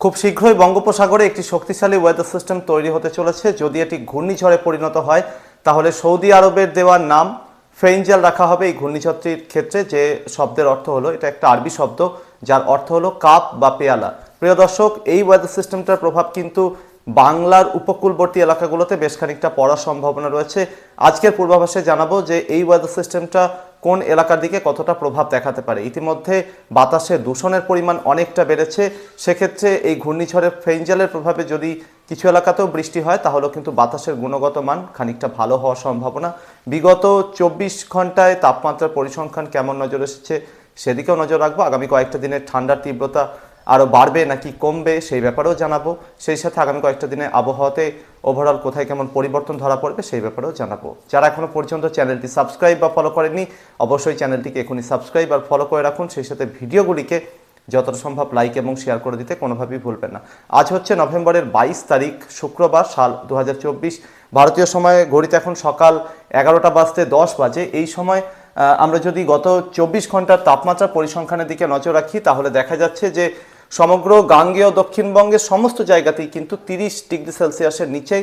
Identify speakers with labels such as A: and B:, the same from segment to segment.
A: খুব শীঘ্রই বঙ্গোপসাগরে একটি শক্তিশালী ওয়েদার সিস্টেম তৈরি হতে চলেছে। যদি এটি ঘূর্ণিঝড়ে পরিণত হয়, তাহলে সৌদি আরবের দেওয়ার নাম ফ্রেঞ্জাল রাখা হবে এই ঘূর্ণিঝড়টির ক্ষেত্রে, যে শব্দের অর্থ হলো, এটা একটা আরবি শব্দ, যার অর্থ হলো কাপ বা পেয়ালা। প্রিয় দর্শক, এই ওয়েদার সিস্টেমটার প্রভাব কিন্তু বাংলার উপকূলবর্তী এলাকাগুলোতে বেশ খানিকটা পড়ার সম্ভাবনা রয়েছে। আজকের পূর্বাভাসে জানাব যে এই ওয়েদার সিস্টেমটা কোন এলাকার দিকে কতটা প্রভাব দেখাতে পারে? ইতিমধ্যে বাতাসে দূষণের পরিমাণ অনেকটা বেড়েছে। সেক্ষেত্রে এই ঘূর্ণিঝড়ের ফেঞ্জালের প্রভাবে যদি কিছু এলাকাতেও বৃষ্টি হয়, তাহলেও কিন্তু বাতাসের গুণগত মান খানিকটা ভালো হওয়ার সম্ভাবনা। বিগত চব্বিশ ঘন্টায় তাপমাত্রার পরিসংখ্যান কেমন নজর এসেছে, সেদিকেও নজর রাখব। আগামী কয়েকটা দিনের ঠান্ডার তীব্রতা আরও বাড়বে নাকি কমবে সেই ব্যাপারেও জানাব। সেই সাথে আগামী কয়েকটা দিনে আবহাওয়াতে ওভারঅল কোথায় কেমন পরিবর্তন ধরা পড়বে সেই ব্যাপারেও জানাব। যারা এখনও পর্যন্ত চ্যানেলটি সাবস্ক্রাইব বা ফলো করেননি, অবশ্যই চ্যানেলটিকে এখনই সাবস্ক্রাইব আর ফলো করে রাখুন। সেই সাথে ভিডিওগুলিকে যতটা সম্ভব লাইক এবং শেয়ার করে দিতে কোনোভাবেই ভুলবেন না। আজ হচ্ছে নভেম্বরের বাইশ তারিখ, শুক্রবার সাল দু হাজার চব্বিশ। ভারতীয় সময়ে ঘড়িতে এখন সকাল এগারোটা বাজতে দশ বাজে। এই সময় আমরা যদি গত চব্বিশ ঘণ্টার তাপমাত্রা পরিসংখ্যানের দিকে নজর রাখি, তাহলে দেখা যাচ্ছে যে সমগ্র গাঙ্গেয় দক্ষিণবঙ্গের সমস্ত জায়গাতেই কিন্তু তিরিশ ডিগ্রি সেলসিয়াসের নিচে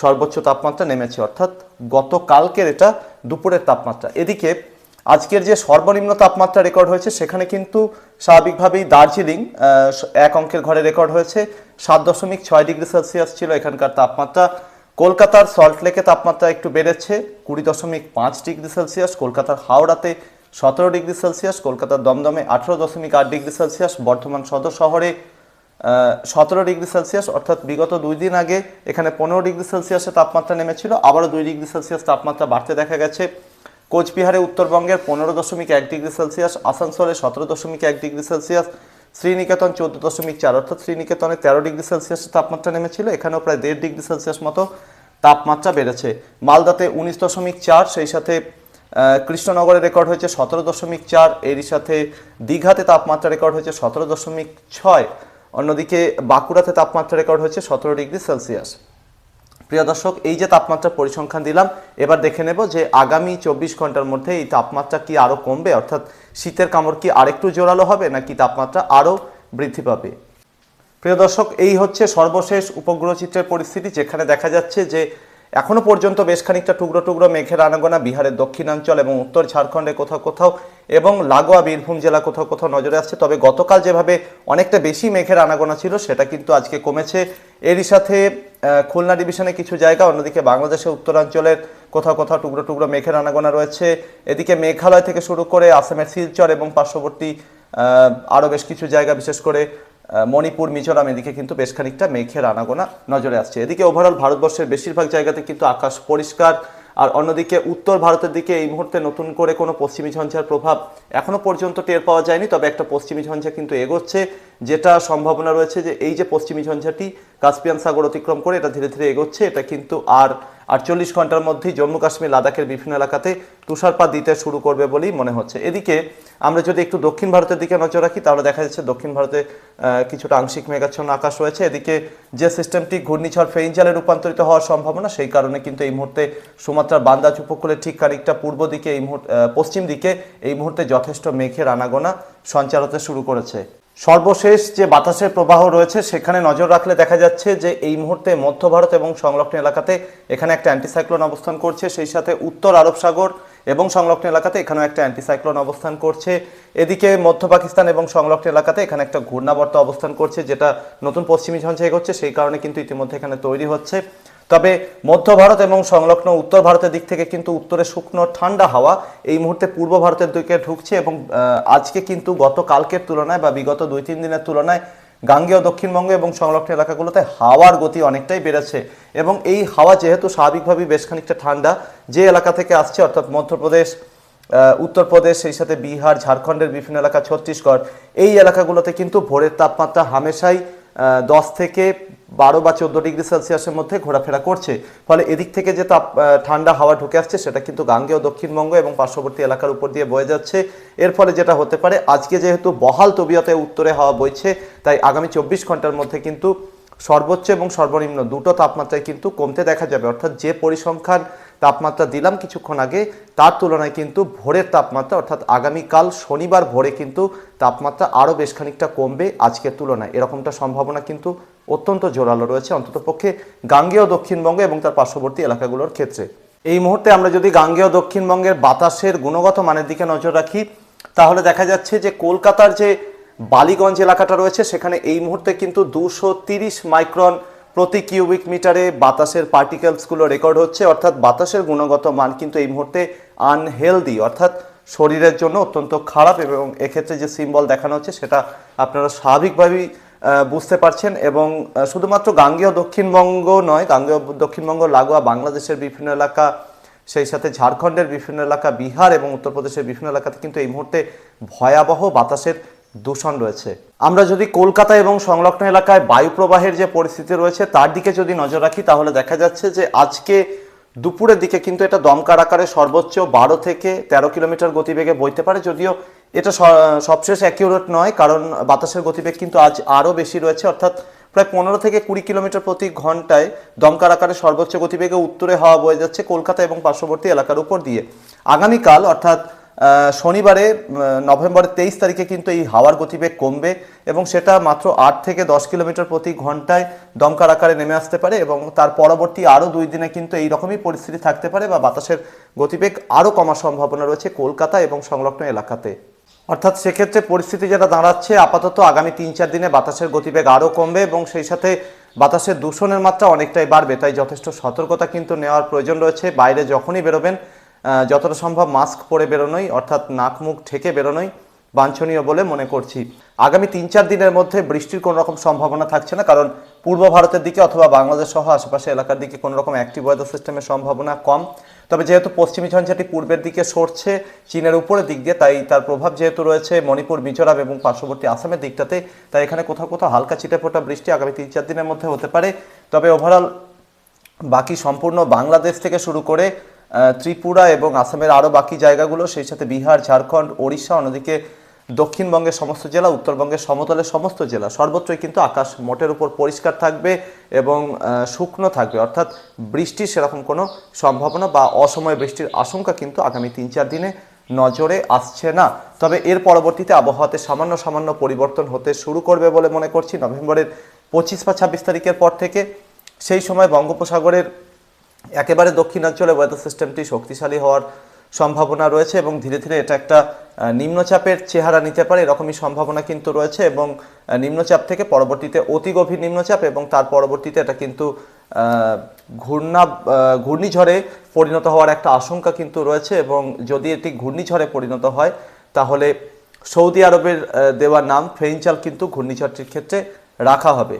A: সর্বোচ্চ তাপমাত্রা নেমেছে, অর্থাৎ গতকালকের এটা দুপুরের তাপমাত্রা। এদিকে আজকের যে সর্বনিম্ন তাপমাত্রা রেকর্ড হয়েছে, সেখানে কিন্তু স্বাভাবিকভাবেই দার্জিলিং এক অঙ্কের ঘরে রেকর্ড হয়েছে, সাত দশমিক ছয় ডিগ্রি সেলসিয়াস ছিল এখানকার তাপমাত্রা। কলকাতার সল্টলেকে তাপমাত্রা একটু বেড়েছে, কুড়ি দশমিক পাঁচ ডিগ্রি সেলসিয়াস, কলকাতার হাওড়াতে সতেরো ডিগ্রি সেলসিয়াস, কলকাতার দমদমে আঠেরো দশমিক আট ডিগ্রি সেলসিয়াস, বর্ধমান সদর শহরে সতেরো ডিগ্রি সেলসিয়াস, অর্থাৎ বিগত দুই দিন আগে এখানে পনেরো ডিগ্রি সেলসিয়াসের তাপমাত্রা নেমেছিল, আবারও দুই ডিগ্রি সেলসিয়াস তাপমাত্রা বাড়তে দেখা গেছে। কোচবিহারে উত্তরবঙ্গের পনেরো দশমিক এক ডিগ্রি সেলসিয়াস, আসানসোলে সতেরো দশমিক এক ডিগ্রি সেলসিয়াস, শ্রীনিকেতন চোদ্দ দশমিক চার, অর্থাৎ শ্রীনিকেতনে তেরো ডিগ্রি সেলসিয়াসের তাপমাত্রা নেমেছিল, এখানেও প্রায় দেড় ডিগ্রি সেলসিয়াস মতো তাপমাত্রা বেড়েছে। মালদাতে উনিশ দশমিক চার, সেই সাথে কৃষ্ণনগরে রেকর্ড হয়েছে সতেরো দশমিক চার, এরই সাথে দীঘাতে তাপমাত্রা রেকর্ড হয়েছে সতেরো দশমিক ছয়, অন্যদিকে বাঁকুড়াতে তাপমাত্রা রেকর্ড হয়েছে সতেরো ডিগ্রি সেলসিয়াস। প্রিয় দর্শক, এই যে তাপমাত্রা পরিসংখ্যান দিলাম, এবার দেখে নেব যে আগামী চব্বিশ ঘণ্টার মধ্যে এই তাপমাত্রা কি আরও কমবে? অর্থাৎ শীতের কামড় কি আরেকটু জোরালো হবে, নাকি তাপমাত্রা আরও বৃদ্ধি পাবে? প্রিয় দর্শক, এই হচ্ছে সর্বশেষ উপগ্রহ চিত্রের পরিস্থিতি, যেখানে দেখা যাচ্ছে যে এখনও পর্যন্ত বেশ খানিকটা টুকরো টুকরো মেঘের আনাগোনা বিহারের দক্ষিণাঞ্চল এবং উত্তর ঝাড়খণ্ডে কোথাও কোথাও এবং লাগোয়া বীরভূম জেলা কোথাও কোথাও নজরে আসছে। তবে গতকাল যেভাবে অনেকটা বেশি মেঘের আনাগোনা ছিল, সেটা কিন্তু আজকে কমেছে। এরই সাথে খুলনা ডিভিশনে কিছু জায়গা, অন্যদিকে বাংলাদেশের উত্তরাঞ্চলের কোথাও কোথাও টুকরো টুকরো মেঘের আনাগোনা রয়েছে। এদিকে মেঘালয় থেকে শুরু করে আসামের শিলচর এবং পার্শ্ববর্তী আরও বেশ কিছু জায়গা, বিশেষ করে মণিপুর, মিজোরাম, এদিকে কিন্তু বেশ খানিকটা মেঘের আনাগোনা নজরে আসছে। এদিকে ওভারঅল ভারতবর্ষের বেশিরভাগ জায়গাতে কিন্তু আকাশ পরিষ্কার, আর অন্যদিকে উত্তর ভারতের দিকে এই মুহূর্তে নতুন করে কোনো পশ্চিমী ঝঞ্ঝার প্রভাব এখনও পর্যন্ত টের পাওয়া যায়নি, তবে একটা পশ্চিমী ঝঞ্ঝা কিন্তু এগোচ্ছে। যেটা সম্ভাবনা রয়েছে যে এই যে পশ্চিমী ঝঞ্ঝাটি কাস্পিয়ান সাগর অতিক্রম করে, এটা ধীরে ধীরে এগোচ্ছে। এটা কিন্তু আর আটচল্লিশ ঘণ্টার মধ্যেই জম্মু কাশ্মীর লাদাখের বিভিন্ন এলাকাতে তুষারপাত দিতে শুরু করবে বলেই মনে হচ্ছে। এদিকে আমরা যদি একটু দক্ষিণ ভারতের দিকে নজর রাখি, তাহলে দেখা যাচ্ছে দক্ষিণ ভারতে কিছুটা আংশিক মেঘাচ্ছন্ন আকাশ রয়েছে। এদিকে যে সিস্টেমটি ঘূর্ণিঝড় ফেইঞ্জালে রূপান্তরিত হওয়ার সম্ভাবনা, সেই কারণে কিন্তু এই মুহূর্তে সুমাত্রার বান্দাজ উপকূলের ঠিক খানিকটা পূর্ব দিকে এই মুহূর্তে পশ্চিম দিকে এই মুহূর্তে যথেষ্ট মেঘের আনাগোনা সঞ্চার হতে শুরু করেছে। সর্বশেষ যে বাতাসের প্রবাহ রয়েছে, সেখানে নজর রাখলে দেখা যাচ্ছে যে এই মুহূর্তে মধ্য ভারত এবং সংলগ্ন এলাকাতে এখানে একটা অ্যান্টিসাইক্লোন অবস্থান করছে, সেই সাথে উত্তর আরব সাগর এবং সংলগ্ন এলাকাতে এখানেও একটা অ্যান্টিসাইক্লোন অবস্থান করছে। এদিকে মধ্য পাকিস্তান এবং সংলগ্ন এলাকাতে এখানে একটা ঘূর্ণাবর্ত অবস্থান করছে, যেটা নতুন পশ্চিমী ঝঞ্ঝা এগোচ্ছে, সেই কারণে কিন্তু ইতিমধ্যে এখানে তৈরি হচ্ছে। তবে মধ্য ভারত এবং সংলগ্ন উত্তর ভারতের দিক থেকে কিন্তু উত্তরে শুকনো, ঠান্ডা হাওয়া এই মুহূর্তে পূর্ব ভারতের দিকে ঢুকছে এবং আজকে কিন্তু গত কালকের তুলনায় বা বিগত দুই, তিন দিনের তুলনায় গাঙ্গেয়, দক্ষিণবঙ্গ এবং সংলগ্ন এলাকাগুলোতে হাওয়ার গতি অনেকটাই বেড়েছে এবং এই হাওয়া যেহেতু স্বাভাবিকভাবেই বেশ খানিকটা ঠান্ডা, যে এলাকা থেকে আসছে, অর্থাৎ মধ্যপ্রদেশ উত্তরপ্রদেশ, সেই সাথে বিহার, ঝাড়খণ্ডের বিভিন্ন এলাকা, ছত্তিশগড়, এই এলাকাগুলোতে কিন্তু ভোরের তাপমাত্রা হামেশাই দশ থেকে বারো বা চোদ্দ ডিগ্রি সেলসিয়াসের মধ্যে ঘোরাফেরা করছে। ফলে এদিক থেকে যে তাপ ঠান্ডা হাওয়া ঢুকে আসছে, সেটা কিন্তু গাঙ্গেয় দক্ষিণবঙ্গ এবং পার্শ্ববর্তী এলাকার উপর দিয়ে বয়ে যাচ্ছে। এর ফলে যেটা হতে পারে, আজকে যেহেতু বহাল তবিয়তে উত্তরে হাওয়া বইছে, তাই আগামী চব্বিশ ঘণ্টার মধ্যে কিন্তু সর্বোচ্চ এবং সর্বনিম্ন দুটো তাপমাত্রায় কিন্তু কমতে দেখা যাবে। অর্থাৎ যে পরিসংখ্যান তাপমাত্রা দিলাম কিছুক্ষণ আগে, তার তুলনায় কিন্তু ভোরের তাপমাত্রা, অর্থাৎ আগামীকাল শনিবার ভোরে কিন্তু তাপমাত্রা আরও বেশ খানিকটা কমবে আজকের তুলনায়। এরকমটা সম্ভাবনা কিন্তু অত্যন্ত জোরালো রয়েছে অন্ততপক্ষে গাঙ্গেয় দক্ষিণবঙ্গ এবং তার পার্শ্ববর্তী এলাকাগুলোর ক্ষেত্রে। এই মুহূর্তে আমরা যদি গাঙ্গেয় দক্ষিণবঙ্গের বাতাসের গুণগত মানের দিকে নজর রাখি, তাহলে দেখা যাচ্ছে যে কলকাতার যে বালিগঞ্জ এলাকাটা রয়েছে, সেখানে এই মুহূর্তে কিন্তু দুশো মাইক্রন প্রতি কিউবিক মিটারে বাতাসের পার্টিকেলসগুলো রেকর্ড হচ্ছে, অর্থাৎ বাতাসের গুণগত মান কিন্তু এই মুহূর্তে আনহেলদি অর্থাৎ শরীরের জন্য অত্যন্ত খারাপ এবং এক্ষেত্রে যে সিম্বল দেখানো হচ্ছে সেটা আপনারা স্বাভাবিকভাবেই বুঝতে পারছেন এবং শুধুমাত্র গাঙ্গেয় দক্ষিণবঙ্গ নয়, গাঙ্গেয় দক্ষিণবঙ্গ, লাগোয়া বাংলাদেশের বিভিন্ন এলাকা, সেই সাথে ঝাড়খণ্ডের বিভিন্ন এলাকা, বিহার এবং উত্তরপ্রদেশের বিভিন্ন এলাকাতে কিন্তু এই মুহূর্তে ভয়াবহ বাতাসের দূষণ রয়েছে। আমরা যদি কলকাতা এবং সংলগ্ন এলাকায় বায়ু প্রবাহের যে পরিস্থিতি রয়েছে, তার দিকে যদি নজর রাখি, তাহলে দেখা যাচ্ছে যে আজকে দুপুরের দিকে কিন্তু এটা দমকার আকারে সর্বোচ্চ বারো থেকে তেরো কিলোমিটার গতিবেগে বইতে পারে। যদিও এটা সবশেষ অ্যাকিউরেট নয়, কারণ বাতাসের গতিবেগ কিন্তু আজ আরও বেশি রয়েছে। অর্থাৎ প্রায় পনেরো থেকে কুড়ি কিলোমিটার প্রতি ঘন্টায় দমকার আকারে সর্বোচ্চ গতিবেগে উত্তরে হাওয়া বয়ে যাচ্ছে কলকাতা এবং পার্শ্ববর্তী এলাকার উপর দিয়ে। আগামীকাল, অর্থাৎ শনিবারে নভেম্বরের তেইশ তারিখে কিন্তু এই হাওয়ার গতিবেগ কমবে এবং সেটা মাত্র আট থেকে দশ কিলোমিটার প্রতি ঘন্টায় দমকার আকারে নেমে আসতে পারে এবং তার পরবর্তী আরও দুই দিনে কিন্তু এই রকমই পরিস্থিতি থাকতে পারে বা বাতাসের গতিবেগ আরও কমার সম্ভাবনা রয়েছে কলকাতা এবং সংলগ্ন এলাকাতে। অর্থাৎ সেক্ষেত্রে পরিস্থিতি যেটা দাঁড়াচ্ছে, আপাতত আগামী তিন চার দিনে বাতাসের গতিবেগ আরও কমবে এবং সেই সাথে বাতাসের দূষণের মাত্রা অনেকটাই বাড়বে, তাই যথেষ্ট সতর্কতা কিন্তু নেওয়ার প্রয়োজন রয়েছে। বাইরে যখনই বেরোবেন যতটা সম্ভব মাস্ক পরে বেরোনোই, অর্থাৎ নাক মুখ ঢেকে বেরোনোই বাঞ্ছনীয় বলে মনে করছি। আগামী তিন চার দিনের মধ্যে বৃষ্টির কোনো রকম সম্ভাবনা থাকছে না, কারণ পূর্ব ভারতের দিকে অথবা বাংলাদেশ সহ আশেপাশে এলাকার দিকে কোনো রকম অ্যাক্টিভ ওয়েদার সিস্টেমের সম্ভাবনা কম। তবে যেহেতু পশ্চিমী ঝঞ্ঝাটি পূর্বের দিকে সরছে চীনের উপরের দিক দিয়ে, তাই তার প্রভাব যেহেতু রয়েছে মণিপুর, মিজোরাম এবং পার্শ্ববর্তী আসামের দিকটাতে, তাই এখানে কোথাও কোথাও হালকা ছিটেফোঁটা বৃষ্টি আগামী তিন চার দিনের মধ্যে হতে পারে। তবে ওভারঅল বাকি সম্পূর্ণ বাংলাদেশ থেকে শুরু করে ত্রিপুরা এবং আসামের আরও বাকি জায়গাগুলো, সেই সাথে বিহার, ঝাড়খণ্ড, ওড়িশা, অন্যদিকে দক্ষিণবঙ্গের সমস্ত জেলা, উত্তরবঙ্গের সমতলের সমস্ত জেলা। সর্বত্রই কিন্তু আকাশ মোটের উপর পরিষ্কার থাকবে এবং শুকনো থাকবে। অর্থাৎ বৃষ্টির সেরকম কোনো সম্ভাবনা বা অসময়ে বৃষ্টির আশঙ্কা কিন্তু আগামী তিন চার দিনে নজরে আসছে না। তবে এর পরবর্তীতে আবহাওয়াতে সামান্য সামান্য পরিবর্তন হতে শুরু করবে বলে মনে করছি। নভেম্বরের পঁচিশ বা ছাব্বিশ তারিখের পর থেকে সেই সময় বঙ্গোপসাগরের একেবারে দক্ষিণাঞ্চলে ওয়েদার সিস্টেমটি শক্তিশালী হওয়ার সম্ভাবনা রয়েছে এবং ধীরে ধীরে এটা একটা নিম্নচাপের চেহারা নিতে পারে, এরকমই সম্ভাবনা কিন্তু রয়েছে এবং নিম্নচাপ থেকে পরবর্তীতে অতি গভীর নিম্নচাপ এবং তার পরবর্তীতে এটা কিন্তু ঘূর্ণা ঘূর্ণিঝড়ে পরিণত হওয়ার একটা আশঙ্কা কিন্তু রয়েছে এবং যদি এটি ঘূর্ণিঝড়ে পরিণত হয়, তাহলে সৌদি আরবের দেওয়া নাম ফেইনচাল কিন্তু ঘূর্ণিঝড়টির ক্ষেত্রে রাখা হবে।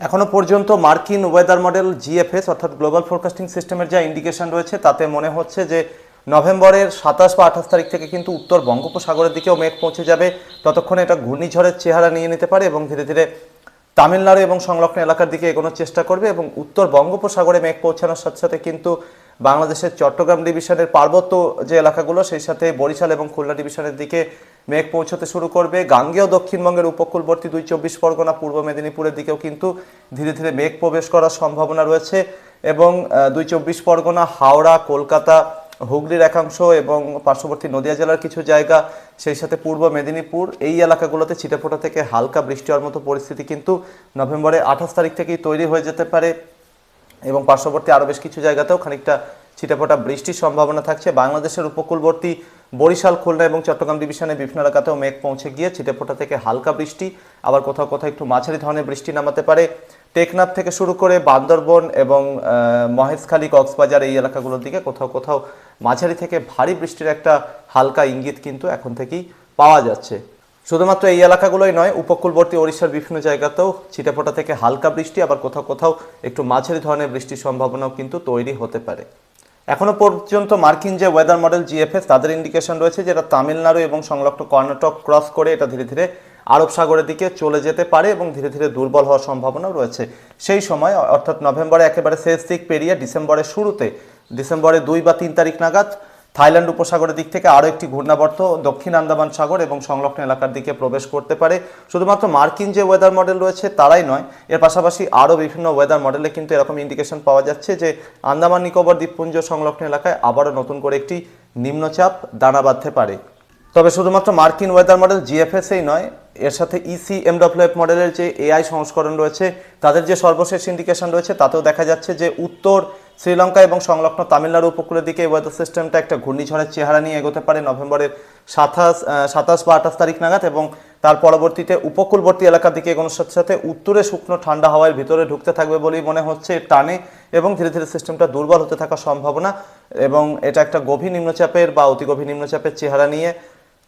A: এখনও পর্যন্ত মার্কিন ওয়েদার মডেল জিএফএস, অর্থাৎ গ্লোবাল ফোরকাস্টিং সিস্টেমের যা ইন্ডিকেশন রয়েছে, তাতে মনে হচ্ছে যে নভেম্বরের সাতাশ বা আঠাশ তারিখ থেকে কিন্তু উত্তর বঙ্গোপসাগরের দিকেও মেঘ পৌঁছে যাবে। ততক্ষণে এটা ঘূর্ণিঝড়ের চেহারা নিয়ে নিতে পারে এবং ধীরে ধীরে তামিলনাড়ু এবং সংলগ্ন এলাকার দিকে এগোনোর চেষ্টা করবে এবং উত্তর বঙ্গোপসাগরে মেঘ পৌঁছানোর সাথে সাথে কিন্তু বাংলাদেশের চট্টগ্রাম ডিভিশনের পার্বত্য যে এলাকাগুলো, সেই সাথে বরিশাল এবং খুলনা ডিভিশনের দিকে মেঘ পৌঁছতে শুরু করবে। গাঙ্গেয় দক্ষিণবঙ্গের উপকূলবর্তী দুই চব্বিশ পরগনা, পূর্ব মেদিনীপুরের দিকেও কিন্তু ধীরে ধীরে মেঘ প্রবেশ করার সম্ভাবনা রয়েছে এবং দুই চব্বিশ পরগনা, হাওড়া, কলকাতা, হুগলির একাংশ এবং পার্শ্ববর্তী নদিয়া জেলার কিছু জায়গা, সেই সাথে পূর্ব মেদিনীপুর, এই এলাকাগুলোতে ছিটেফোঁটা থেকে হালকা বৃষ্টি হওয়ার মতো পরিস্থিতি কিন্তু নভেম্বরের আঠাশ তারিখ থেকেই তৈরি হয়ে যেতে পারে এবং পার্শ্ববর্তী আরও বেশ কিছু জায়গাতেও খানিকটা ছিটেফোঁটা বৃষ্টির সম্ভাবনা থাকছে। বাংলাদেশের উপকূলবর্তী বরিশাল, খুলনা এবং চট্টগ্রাম ডিভিশনের বিভিন্ন এলাকাতেও মেঘ পৌঁছে গিয়ে ছিটেফোঁটা থেকে হালকা বৃষ্টি, আবার কোথাও কোথাও একটু মাঝারি ধরনের বৃষ্টি নামাতে পারে। টেকনাফ থেকে শুরু করে বান্দরবন এবং মহেশখালী, কক্সবাজার এই এলাকাগুলোর দিকে কোথাও কোথাও মাঝারি থেকে ভারী বৃষ্টির একটা হালকা ইঙ্গিত কিন্তু এখন থেকেই পাওয়া যাচ্ছে। শুধুমাত্র এই এলাকাগুলোই নয়, উপকূলবর্তী ওড়িশার বিভিন্ন জায়গাতেও ছিটেফোঁটা থেকে হালকা বৃষ্টি, আবার কোথাও কোথাও একটু মাঝারি ধরনের বৃষ্টির সম্ভাবনাও কিন্তু তৈরি হতে পারে। এখনও পর্যন্ত মার্কিন যে ওয়েদার মডেল জিএফএস, তাদের ইন্ডিকেশন রয়েছে যেটা তামিলনাড়ু এবং সংলগ্ন কর্ণাটক ক্রস করে এটা ধীরে ধীরে আরব সাগরের দিকে চলে যেতে পারে এবং ধীরে ধীরে দুর্বল হওয়ার সম্ভাবনাও রয়েছে। সেই সময়, অর্থাৎ নভেম্বরে একেবারে শেষ দিক পেরিয়ে ডিসেম্বরের শুরুতে, ডিসেম্বরের দুই বা তিন তারিখ নাগাদ থাইল্যান্ড উপসাগরের দিক থেকে আরও একটি ঘূর্ণাবর্ত দক্ষিণ আন্দামান সাগর এবং সংলগ্ন এলাকার দিকে প্রবেশ করতে পারে। শুধুমাত্র মার্কিন যে ওয়েদার মডেল রয়েছে তারাই নয়, এর পাশাপাশি আরও বিভিন্ন ওয়েদার মডেলে কিন্তু এরকম ইন্ডিকেশন পাওয়া যাচ্ছে যে আন্দামান নিকোবর দ্বীপপুঞ্জ সংলগ্ন এলাকায় আবারও নতুন করে একটি নিম্নচাপ দানা বাঁধতে পারে। তবে শুধুমাত্র মার্কিন ওয়েদার মডেল জিএফএসই নয়, এর সাথে ইসি এমডব্লিউএফ মডেলের যে এআই সংস্করণ রয়েছে, তাদের যে সর্বশেষ ইন্ডিকেশন রয়েছে, তাতেও দেখা যাচ্ছে যে উত্তর শ্রীলঙ্কা এবং সংলগ্ন তামিলনাড়ু উপকূলের দিকে ওয়েদার সিস্টেমটা একটা ঘূর্ণিঝড়ের চেহারা নিয়ে এগোতে পারে নভেম্বরের সাতাশ সাতাশ বা আঠাশ তারিখ নাগাদ এবং তার পরবর্তীতে উপকূলবর্তী এলাকার দিকে এগোনোর সাথে সাথে উত্তরে শুকনো ঠান্ডা হাওয়ার ভিতরে ঢুকতে থাকবে বলেই মনে হচ্ছে। টানে এবং ধীরে ধীরে সিস্টেমটা দুর্বল হতে থাকার সম্ভাবনা এবং এটা একটা গভীর নিম্নচাপের বা অতি গভীর নিম্নচাপের চেহারা নিয়ে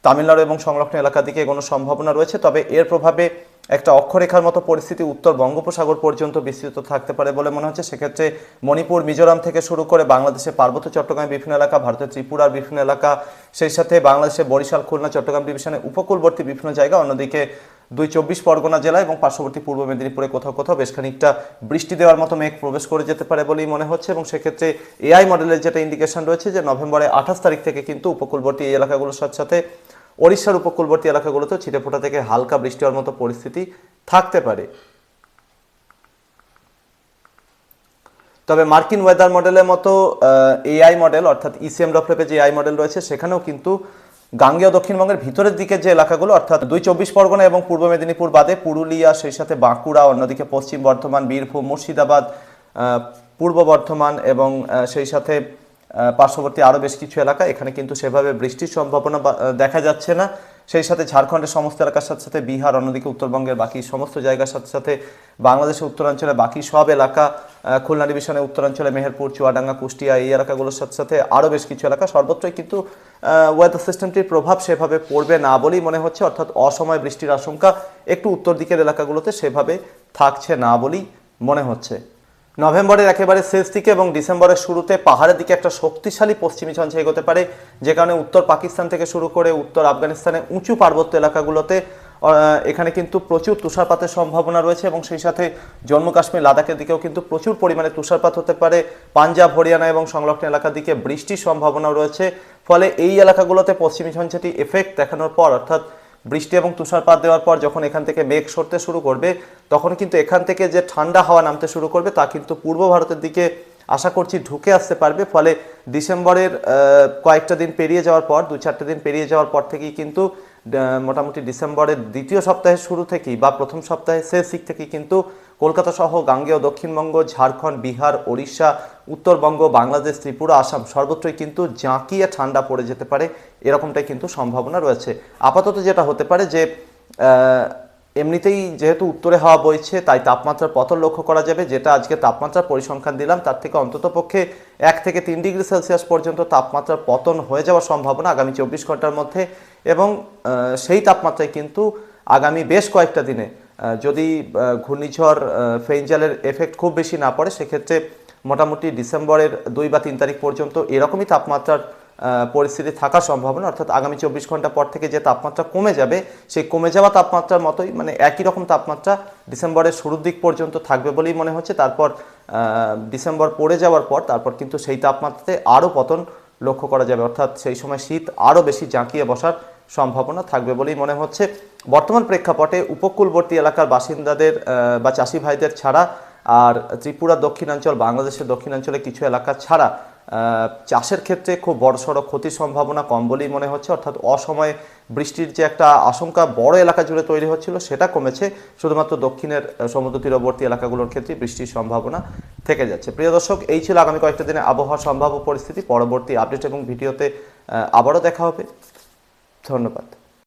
A: তামিলনাড়ু এবং সংলগ্ন এলাকার দিকে কোনো সম্ভাবনা রয়েছে। তবে এর প্রভাবে একটা অক্ষরেখার মতো পরিস্থিতি উত্তর বঙ্গোপসাগর পর্যন্ত বিস্তৃত থাকতে পারে বলে মনে হচ্ছে। সেক্ষেত্রে মণিপুর, মিজোরাম থেকে শুরু করে বাংলাদেশের পার্বত্য চট্টগ্রামের বিভিন্ন এলাকা, ভারতের ত্রিপুরার বিভিন্ন এলাকা, সেই সাথে বাংলাদেশের বরিশাল, খুলনা, চট্টগ্রাম ডিভিশনের উপকূলবর্তী বিভিন্ন জায়গা, অন্যদিকে দুই চব্বিশ পরগনা জেলা এবং পার্শ্ববর্তী পূর্ব মেদিনীপুরে কোথাও কোথাও বেশ খানিকটা বৃষ্টি দেওয়ার মতো মেঘ প্রবেশ করে যেতে পারে বলেই মনে হচ্ছে এবং সেক্ষেত্রে এআই মডেলের যেটা ইন্ডিকেশন রয়েছে যে নভেম্বরে আঠাশ তারিখ থেকে কিন্তু উপকূলবর্তী এই এলাকাগুলোর সাথে সাথে ওড়িশার উপকূলবর্তী এলাকাগুলোতেও ছিটেফোঁটা থেকে হালকা বৃষ্টি হওয়ার মতো পরিস্থিতি থাকতে পারে। তবে মার্কিন ওয়েদার মডেলের মতো এআই মডেল, অর্থাৎ ইসিএম ডব্লিউপে যে এআই মডেল রয়েছে, সেখানেও কিন্তু গাঙ্গেয় দক্ষিণবঙ্গের ভিতরের দিকে যে এলাকাগুলো, অর্থাৎ দুই চব্বিশ পরগনা এবং পূর্ব মেদিনীপুর বাদে পুরুলিয়া সেই সাথে বাঁকুড়া, অন্যদিকে পশ্চিম বর্ধমান, বীরভূম, মুর্শিদাবাদ পূর্ব বর্ধমান এবং সেই সাথে পার্শ্ববর্তী আরও বেশ কিছু এলাকা, এখানে কিন্তু সেভাবে বৃষ্টির সম্ভাবনা দেখা যাচ্ছে না। সেই সাথে ঝাড়খণ্ডের সমস্ত এলাকার সাথে সাথে বিহার, অন্যদিকে উত্তরবঙ্গের বাকি সমস্ত জায়গার সাথে সাথে বাংলাদেশের উত্তরাঞ্চলে বাকি সব এলাকা খুলনা ডিভিশনের উত্তরাঞ্চলে মেহেরপুর, চুয়াডাঙ্গা, কুষ্টিয়া এই এলাকাগুলোর সাথে সাথে আরও বেশ কিছু এলাকা। সর্বত্রই কিন্তু ওয়েদার সিস্টেমটির প্রভাব সেভাবে পড়বে না বলেই মনে হচ্ছে, অর্থাৎ অসময় বৃষ্টির আশঙ্কা একটু উত্তর দিকের এলাকাগুলোতে সেভাবে থাকছে না বলেই মনে হচ্ছে। নভেম্বরের একেবারে শেষ দিকে এবং ডিসেম্বরের শুরুতে পাহাড়ের দিকে একটা শক্তিশালী পশ্চিমী ঝঞ্ঝা এগোতে পারে, যে কারণে উত্তর পাকিস্তান থেকে শুরু করে উত্তর আফগানিস্তানে উঁচু পার্বত্য এলাকাগুলোতে এখানে কিন্তু প্রচুর তুষারপাতের সম্ভাবনা রয়েছে এবং সেই সাথে জম্মু কাশ্মীর লাদাখের দিকেও কিন্তু প্রচুর পরিমাণে তুষারপাত হতে পারে। পাঞ্জাব, হরিয়ানা এবং সংলগ্ন এলাকার দিকে বৃষ্টির সম্ভাবনা রয়েছে। ফলে এই এলাকাগুলোতে পশ্চিমী ঝঞ্ঝাটি এফেক্ট দেখানোর পর, অর্থাৎ বৃষ্টি এবং তুষারপাত দেওয়ার পর যখন এখান থেকে মেঘ সরতে শুরু করবে, তখন কিন্তু এখান থেকে যে ঠান্ডা হাওয়া নামতে শুরু করবে, তা কিন্তু পূর্ব ভারতের দিকে আশা করছি ঢুকে আসতে পারবে। ফলে ডিসেম্বরের কয়েকটা দিন পেরিয়ে যাওয়ার পর, দু চারটে দিন পেরিয়ে যাওয়ার পর থেকেই কিন্তু মোটামুটি ডিসেম্বরের দ্বিতীয় সপ্তাহের শুরু থেকেই বা প্রথম সপ্তাহের শেষ দিক থেকেই কিন্তু কলকাতা সহ গাঙ্গেয় দক্ষিণবঙ্গ, ঝাড়খণ্ড, বিহার, ওড়িশা, উত্তরবঙ্গ, বাংলাদেশ, ত্রিপুরা, আসাম সর্বত্রই কিন্তু জাঁকিয়ে ঠান্ডা পড়ে যেতে পারে। এরকমটাই কিন্তু সম্ভাবনা রয়েছে। আপাতত যেটা হতে পারে যে এমনিতেই যেহেতু উত্তরে হাওয়া বইছে, তাই তাপমাত্রার পতন লক্ষ্য করা যাবে। যেটা আজকে তাপমাত্রার পরিসংখ্যান দিলাম, তার থেকে অন্তত পক্ষে এক থেকে তিন ডিগ্রি সেলসিয়াস পর্যন্ত তাপমাত্রার পতন হয়ে যাওয়ার সম্ভাবনা আগামী চব্বিশ ঘণ্টার মধ্যে। এবং সেই তাপমাত্রায় কিন্তু আগামী বেশ কয়েকটা দিনে যদি ঘূর্ণিঝড় আহ, ফেইঞ্জালের এফেক্ট খুব বেশি না পড়ে সেক্ষেত্রে মোটামুটি ডিসেম্বরের দুই বা তিন তারিখ পর্যন্ত এরকমই তাপমাত্রার পরিস্থিতি থাকার সম্ভাবনা অর্থাৎ আগামী চব্বিশ ঘণ্টা পর থেকে যে তাপমাত্রা কমে যাবে সেই কমে যাওয়া তাপমাত্রার মতোই মানে একই রকম তাপমাত্রা ডিসেম্বরের শুরুর দিক পর্যন্ত থাকবে বলেই মনে হচ্ছে। তারপর ডিসেম্বর পড়ে যাওয়ার পর তারপর কিন্তু সেই তাপমাত্রাতে আরও পতন লক্ষ্য করা যাবে। অর্থাৎ সেই সময় শীত আরও বেশি জাঁকিয়ে বসার সম্ভাবনা থাকবে বলেই মনে হচ্ছে। বর্তমান প্রেক্ষাপটে উপকূলবর্তী এলাকার বাসিন্দাদের বা চাষি ভাইদের ছাড়া আর ত্রিপুরা দক্ষিণাঞ্চল, বাংলাদেশের দক্ষিণাঞ্চলে কিছু এলাকা ছাড়া চাষের ক্ষেত্রে খুব বড়সড় ক্ষতির সম্ভাবনা কম বলেই মনে হচ্ছে। অর্থাৎ অসময়ে বৃষ্টির যে একটা আশঙ্কা বড় এলাকা জুড়ে তৈরি হচ্ছিল, সেটা কমেছে। শুধুমাত্র দক্ষিণের সমুদ্র তীরবর্তী এলাকাগুলোর ক্ষেত্রে বৃষ্টির সম্ভাবনা থেকে যাচ্ছে। প্রিয় দর্শক, এই ছিল আগামী কয়েকটা দিনে আবহাওয়ার সম্ভাব্য পরিস্থিতি। পরবর্তী আপডেট এবং ভিডিওতে আবারও দেখা হবে। ধন্যবাদ।